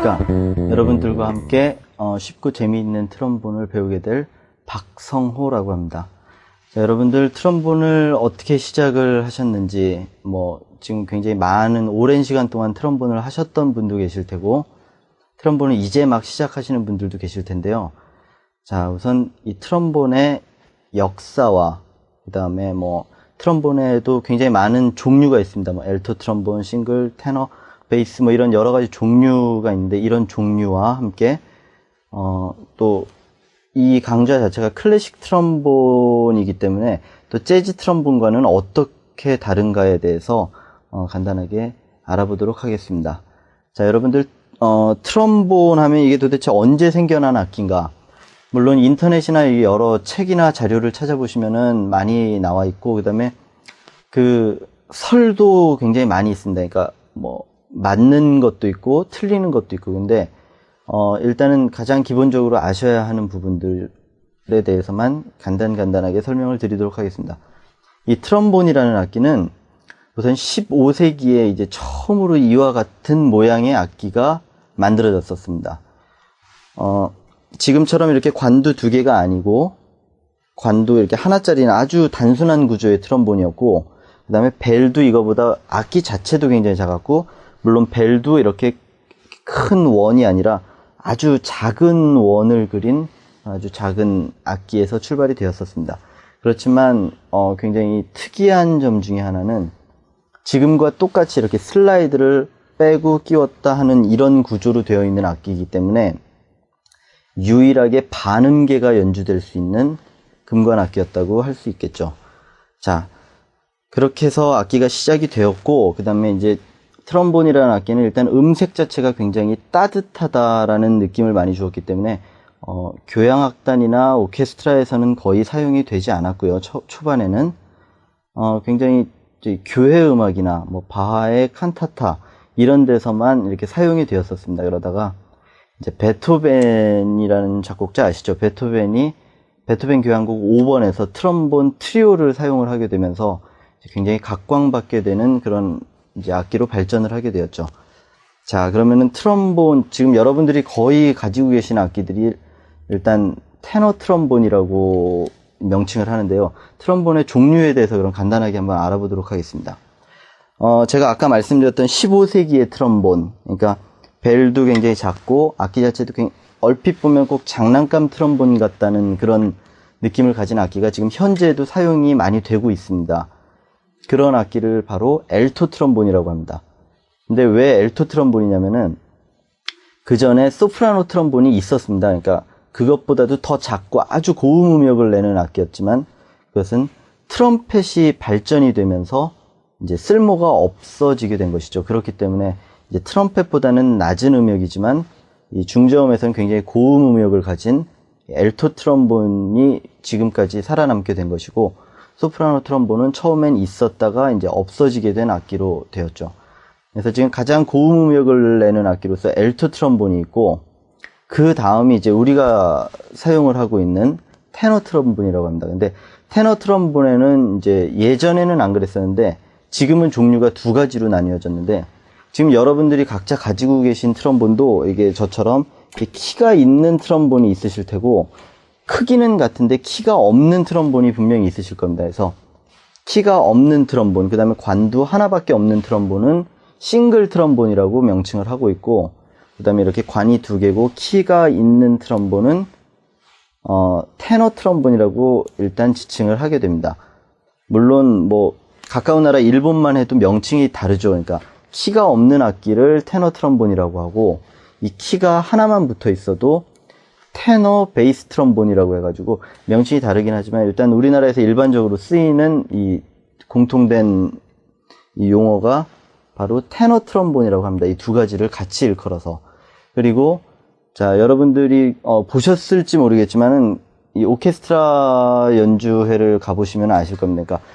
안녕하십니까. 여러분들과 함께 어, 쉽고 재미있는 트럼본을 배우게 될 박성호라고 합니다. 자, 여러분들 트럼본을 어떻게 시작을 하셨는지, 뭐, 지금 굉장히 많은 오랜 시간 동안 트럼본을 하셨던 분도 계실 테고, 트럼본을 이제 막 시작하시는 분들도 계실 텐데요. 자, 우선 이 트럼본의 역사와, 그 다음에 뭐, 트럼본에도 굉장히 많은 종류가 있습니다. 뭐, 엘토 트럼본, 싱글, 테너, 베이스, 뭐, 이런 여러 가지 종류가 있는데, 이런 종류와 함께, 어, 또, 이 강좌 자체가 클래식 트럼본이기 때문에 또 재즈 트럼본과는 어떻게 다른가에 대해서 어, 간단하게 알아보도록 하겠습니다. 자, 여러분들 어, 트럼본 하면 이게 도대체 언제 생겨난 악기인가? 물론 인터넷이나 여러 책이나 자료를 찾아보시면은 많이 나와 있고 그다음에 그 설도 굉장히 많이 있습니다. 그러니까 뭐 맞는 것도 있고 틀리는 것도 있고 근데 어, 일단은 가장 기본적으로 아셔야 하는 부분들에 대해서만 간단간단하게 설명을 드리도록 하겠습니다. 이 트럼본이라는 악기는 우선 15세기에 이제 처음으로 이와 같은 모양의 악기가 만들어졌었습니다. 어, 지금처럼 이렇게 관두 두 개가 아니고 관도 이렇게 하나짜리는 아주 단순한 구조의 트럼본이었고 그 다음에 벨도 이거보다 악기 자체도 굉장히 작았고 물론 벨도 이렇게 큰 원이 아니라 아주 작은 원을 그린 아주 작은 악기에서 출발이 되었었습니다. 그렇지만 어, 굉장히 특이한 점 중에 하나는 지금과 똑같이 이렇게 슬라이드를 빼고 끼웠다 하는 이런 구조로 되어 있는 악기이기 때문에 유일하게 반음계가 연주될 수 있는 금관 악기였다고 할 수 있겠죠. 자, 그렇게 해서 악기가 시작이 되었고, 그 다음에 이제 트럼본이라는 악기는 일단 음색 자체가 굉장히 따뜻하다라는 느낌을 많이 주었기 때문에 어, 교향악단이나 오케스트라에서는 거의 사용이 되지 않았고요. 초, 초반에는 어, 굉장히 교회 음악이나 뭐 바하의 칸타타 이런 데서만 이렇게 사용이 되었었습니다. 그러다가 이제 베토벤이라는 작곡자 아시죠? 베토벤이 베토벤 교향곡 5번에서 트럼본 트리오를 사용을 하게 되면서 굉장히 각광받게 되는 그런 이제 악기로 발전을 하게 되었죠. 자, 그러면은 트럼본, 지금 여러분들이 거의 가지고 계신 악기들이 일단 테너 트럼본이라고 명칭을 하는데요. 트럼본의 종류에 대해서 그럼 간단하게 한번 알아보도록 하겠습니다. 어, 제가 아까 말씀드렸던 15세기의 트럼본, 그러니까 벨도 굉장히 작고 악기 자체도 굉장히 얼핏 보면 꼭 장난감 트럼본 같다는 그런 느낌을 가진 악기가 지금 현재도 사용이 많이 되고 있습니다. 그런 악기를 바로 엘토 트럼본이라고 합니다. 근데 왜 엘토 트럼본이냐면은 그 전에 소프라노 트럼본이 있었습니다. 그러니까 그것보다도 더 작고 아주 고음 음역을 내는 악기였지만 그것은 트럼펫이 발전이 되면서 이제 쓸모가 없어지게 된 것이죠. 그렇기 때문에 이제 트럼펫보다는 낮은 음역이지만 이 중저음에서는 굉장히 고음 음역을 가진 엘토 트럼본이 지금까지 살아남게 된 것이고 소프라노 트럼본은 처음엔 있었다가 이제 없어지게 된 악기로 되었죠. 그래서 지금 가장 고음 음역을 내는 악기로서 엘토 트럼본이 있고 그 다음이 이제 우리가 사용을 하고 있는 테너 트럼본이라고 합니다. 근데 테너 트럼본에는 이제 예전에는 안 그랬었는데 지금은 종류가 두 가지로 나뉘어졌는데 지금 여러분들이 각자 가지고 계신 트럼본도 이게 저처럼 키가 있는 트럼본이 있으실 테고 크기는 같은데 키가 없는 트럼본이 분명히 있으실 겁니다. 그래서 키가 없는 트럼본, 그 다음에 관두 하나밖에 없는 트럼본은 싱글 트럼본이라고 명칭을 하고 있고, 그 다음에 이렇게 관이 두 개고 키가 있는 트럼본은 어, 테너 트럼본이라고 일단 지칭을 하게 됩니다. 물론 뭐 가까운 나라 일본만 해도 명칭이 다르죠. 그러니까 키가 없는 악기를 테너 트럼본이라고 하고 이 키가 하나만 붙어 있어도 테너 베이스 트럼본이라고 해가지고 명칭이 다르긴 하지만 일단 우리나라에서 일반적으로 쓰이는 이 공통된 이 용어가 바로 테너 트럼본이라고 합니다. 이 두 가지를 같이 일컬어서 그리고 자 여러분들이 어, 보셨을지 모르겠지만은 이 오케스트라 연주회를 가보시면 아실 겁니다. 그러니까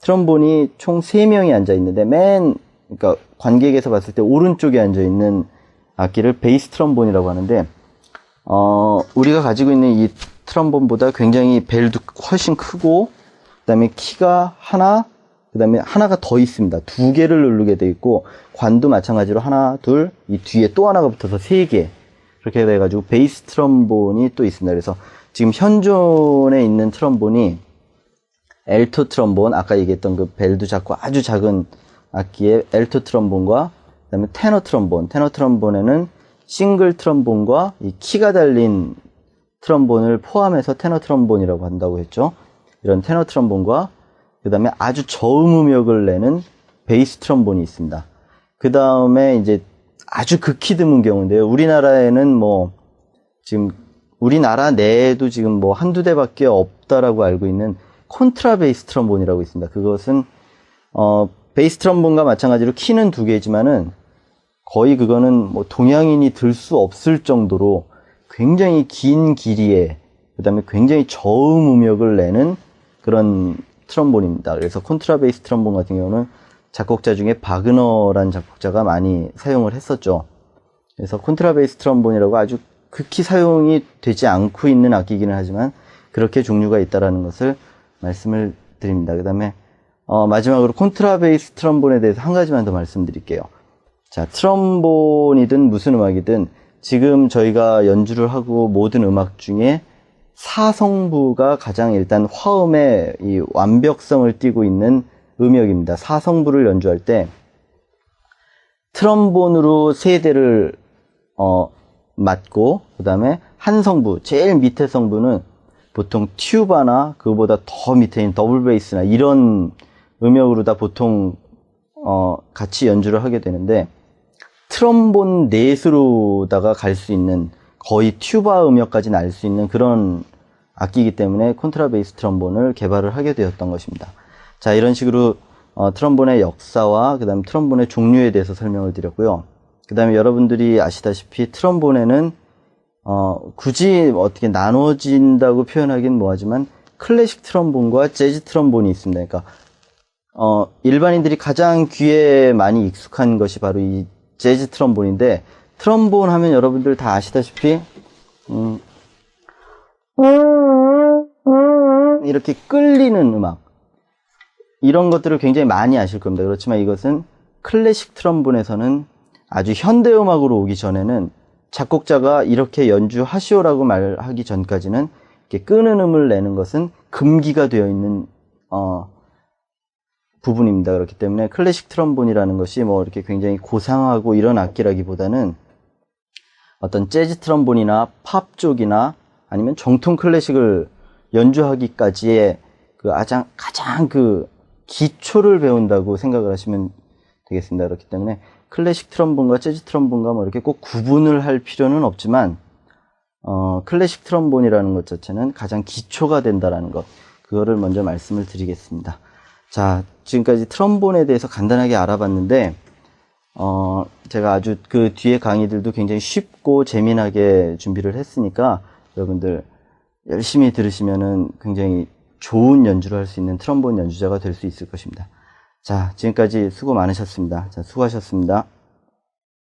트럼본이 총 3명이 앉아 있는데 맨 그러니까 관객에서 봤을 때 오른쪽에 앉아 있는 악기를 베이스 트럼본이라고 하는데 어, 우리가 가지고 있는 이 트럼본보다 굉장히 벨도 훨씬 크고, 그 다음에 키가 하나, 그그 다음에 하나가 더 있습니다. 두 개를 누르게 돼 있고, 관도 마찬가지로 하나, 둘, 이 뒤에 또 하나가 붙어서 세 개. 그렇게 돼가지고 베이스 트럼본이 또 있습니다. 그래서 지금 현존에 있는 트럼본이 엘토 트럼본, 아까 얘기했던 그 벨도 작고 아주 작은 악기의 엘토 트럼본과 그다음에 테너 트럼본. 테너 트럼본에는 싱글 트럼본과 이 키가 달린 트럼본을 포함해서 테너 트럼본이라고 한다고 했죠. 이런 테너 트럼본과 그 다음에 아주 저음 음역을 내는 베이스 트럼본이 있습니다. 그 다음에 이제 아주 극히 드문 경우인데요. 우리나라에는 뭐 지금 우리나라 내에도 지금 뭐 한두 대밖에 없다라고 알고 있는 콘트라베이스 트럼본이라고 있습니다. 그것은 어 베이스 트럼본과 마찬가지로 키는 두 개지만은 거의 그거는 뭐 동양인이 들 수 없을 정도로 굉장히 긴 길이에 그다음에 굉장히 저음 음역을 내는 그런 트럼본입니다. 그래서 콘트라베이스 트럼본 같은 경우는 작곡자 중에 바그너라는 작곡자가 많이 사용을 했었죠. 그래서 콘트라베이스 트럼본이라고 아주 극히 사용이 되지 않고 있는 악기기는 하지만 그렇게 종류가 있다라는 것을 말씀을 드립니다. 그 다음에 어, 마지막으로 콘트라베이스 트럼본에 대해서 한 가지만 더 말씀드릴게요. 자, 트럼본이든 무슨 음악이든 지금 저희가 연주를 하고 모든 음악 중에 사성부가 가장 일단 화음의 이 완벽성을 띠고 있는 음역입니다. 사성부를 연주할 때 트럼본으로 세 대를 어, 맞고 그다음에 한 성부 제일 밑에 성부는 보통 튜바나 그보다 더 밑에 있는 더블 베이스나 이런 음역으로 다 보통 어, 같이 연주를 하게 되는데 트럼본 넷으로다가 갈 수 있는 거의 튜바 음역까지 날 수 있는 그런 악기이기 때문에 콘트라베이스 트럼본을 개발을 하게 되었던 것입니다. 자 이런 식으로 어, 트럼본의 역사와 그다음 트럼본의 종류에 대해서 설명을 드렸고요. 그다음에 여러분들이 아시다시피 트럼본에는 어, 굳이 어떻게 나눠진다고 표현하긴 뭐하지만 클래식 트럼본과 재즈 트럼본이 있습니다. 그러니까 어, 일반인들이 가장 귀에 많이 익숙한 것이 바로 이 재즈 트럼본인데 트럼본 하면 여러분들 다 아시다시피 음, 이렇게 끌리는 음악 이런 것들을 굉장히 많이 아실 겁니다. 그렇지만 이것은 클래식 트럼본에서는 아주 현대 음악으로 오기 전에는 작곡자가 이렇게 연주하시오라고 말하기 전까지는 이렇게 끄는 음을 내는 것은 금기가 되어 있는 어, 부분입니다. 그렇기 때문에 클래식 트럼본이라는 것이 뭐 이렇게 굉장히 고상하고 이런 악기라기보다는 어떤 재즈 트럼본이나 팝 쪽이나 아니면 정통 클래식을 연주하기까지의 그 가장 가장 그 기초를 배운다고 생각을 하시면 되겠습니다. 그렇기 때문에 클래식 트럼본과 재즈 트럼본과 뭐 이렇게 꼭 구분을 할 필요는 없지만 어, 클래식 트럼본이라는 것 자체는 가장 기초가 된다라는 것 그거를 먼저 말씀을 드리겠습니다. 자, 지금까지 트럼본에 대해서 간단하게 알아봤는데 어, 제가 아주 그 뒤에 강의들도 굉장히 쉽고 재미나게 준비를 했으니까 여러분들 열심히 들으시면은 굉장히 좋은 연주를 할 수 있는 트럼본 연주자가 될 수 있을 것입니다. 자, 지금까지 수고 많으셨습니다. 자, 수고하셨습니다.